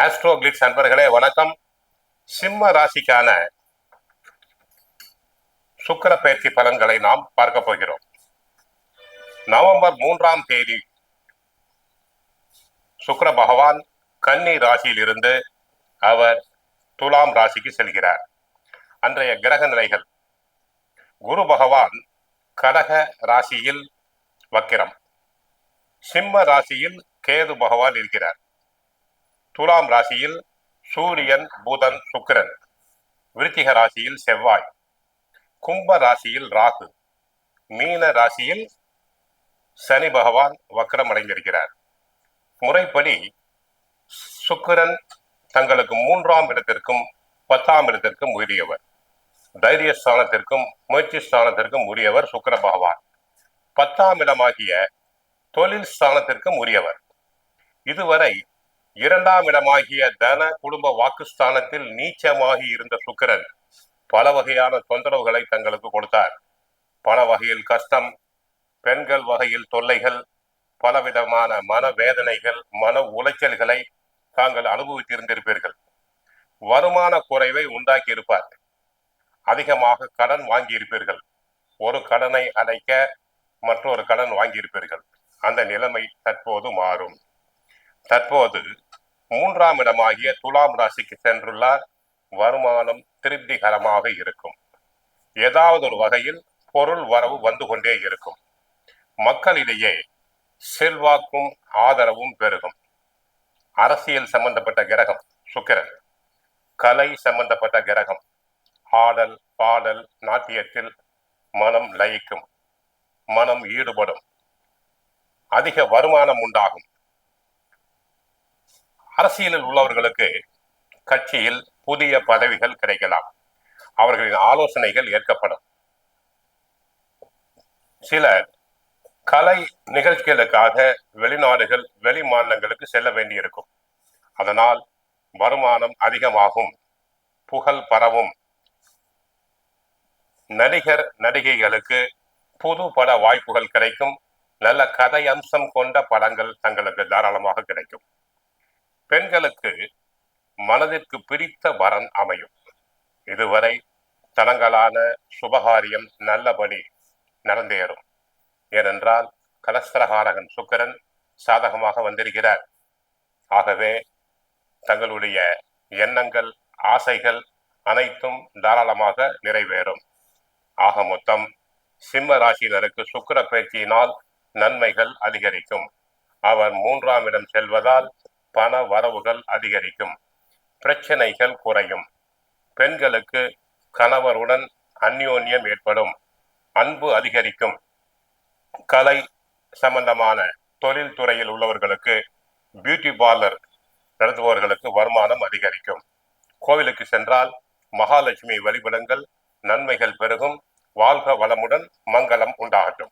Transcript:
Astro glitz அன்பர்களே வணக்கம். சிம்ம ராசிக்கான சுக்கிர பயிற்சி பலன்களை நாம் பார்க்க போகிறோம். நவம்பர் மூன்றாம் தேதி சுக்கிர பகவான் கன்னி ராசியில் இருந்து அவர் துலாம் ராசிக்கு செல்கிறார். அன்றைய கிரக நிலைகள். குரு பகவான் கடக ராசியில் வக்கிரம். சிம்ம ராசியில் கேது பகவான் இருக்கிறார். துலாம் ராசியில் சூரியன் புதன் சுக்கிரன். விருத்திக ராசியில் செவ்வாய். கும்ப ராசியில் ராகு. மீன ராசியில் சனி பகவான் வக்கரம் அடைந்திருக்கிறார் முறைப்படி சுக்கிரன் தங்களுக்கு மூன்றாம் இடத்திற்கும் பத்தாம் இடத்திற்கும் உரியவர். தைரிய ஸ்தானத்திற்கும் முயற்சி ஸ்தானத்திற்கும் உரியவர் சுக்கிர பகவான். பத்தாம் இடமாகிய தொழில் ஸ்தானத்திற்கும் உரியவர். இதுவரை இரண்டாம் இடமாகிய தன குடும்ப வாக்குஸ்தானத்தில் நீச்சமாகி இருந்த சுக்கிரன் பல வகையான தொந்தரவுகளை தங்களுக்கு கொடுத்தார். பல வகையில் கஷ்டம் பெண்கள் வகையில் தொல்லைகள் பலவிதமான மன வேதனைகள் மன உளைச்சல்களை தாங்கள் அனுபவித்திருந்திருப்பீர்கள். வருமான குறைவை உண்டாக்கி இருப்பார் அதிகமாக கடன் வாங்கியிருப்பீர்கள். ஒரு கடனை அடைக்க மற்றொரு கடன் வாங்கியிருப்பீர்கள். அந்த நிலைமை தற்போது மாறும். தற்போது மூன்றாம் இடமாகிய துலாம் ராசிக்கு சென்றுள்ளார். வருமானம் திருப்திகரமாக இருக்கும். ஏதாவது ஒரு வகையில் பொருள் வரவு வந்து கொண்டே இருக்கும். மக்களிடையே செல்வாக்கும் ஆதரவும் பெருகும். அரசியல் சம்பந்தப்பட்ட கிரகம் சுக்கிரன். கலை சம்பந்தப்பட்ட கிரகம் ஆடல் பாடல் நாட்டியத்தில் மனம் லயிக்கும். மனம் ஈடுபடும். அதிக வருமானம் உண்டாகும். அரசியலில் உள்ளவர்களுக்கு கட்சியில் புதிய பதவிகள் கிடைக்கலாம். அவர்களின் ஆலோசனைகள் ஏற்கப்படும். சிலர் கலை நிகழ்ச்சிகளுக்காக வெளிநாடுகள் வெளி மாநிலங்களுக்கு செல்ல வேண்டியிருக்கும். அதனால் வருமானம் அதிகமாகும். புகழ் பரவும். நடிகர் நடிகைகளுக்கு புது பட வாய்ப்புகள் கிடைக்கும். நல்ல கதை அம்சம் கொண்ட படங்கள் தங்களுக்கு தாராளமாக கிடைக்கும். பெண்களுக்கு மனதிற்கு பிடித்த வரன் அமையும். இதுவரை தனங்களான சுபகாரியம் நல்லபடி நடந்தேறும். ஏனென்றால் கலஸ்திரகாரகன் சுக்கிரன் சாதகமாக வந்திருக்கிறார். ஆகவே தங்களுடைய எண்ணங்கள் ஆசைகள் அனைத்தும் தாராளமாக நிறைவேறும். ஆக மொத்தம் சிம்ம ராசியினருக்கு சுக்கிர பயிற்சியினால் நன்மைகள் அதிகரிக்கும். அவர் மூன்றாம் இடம் செல்வதால் பண வரவுகள் அதிகரிக்கும். பிரச்சனைகள் குறையும். பெண்களுக்கு கணவருடன் அந்யோன்யம் ஏற்படும். அன்பு அதிகரிக்கும். கலை சம்பந்தமான தொழில் துறையில் உள்ளவர்களுக்கு பியூட்டி பார்லர் நடத்துபவர்களுக்கு வருமானம் அதிகரிக்கும். கோவிலுக்கு சென்றால் மகாலட்சுமி வழிபடுங்கள். நன்மைகள் பெருகும். வாழ்க வளமுடன் மங்களம் உண்டாகட்டும்.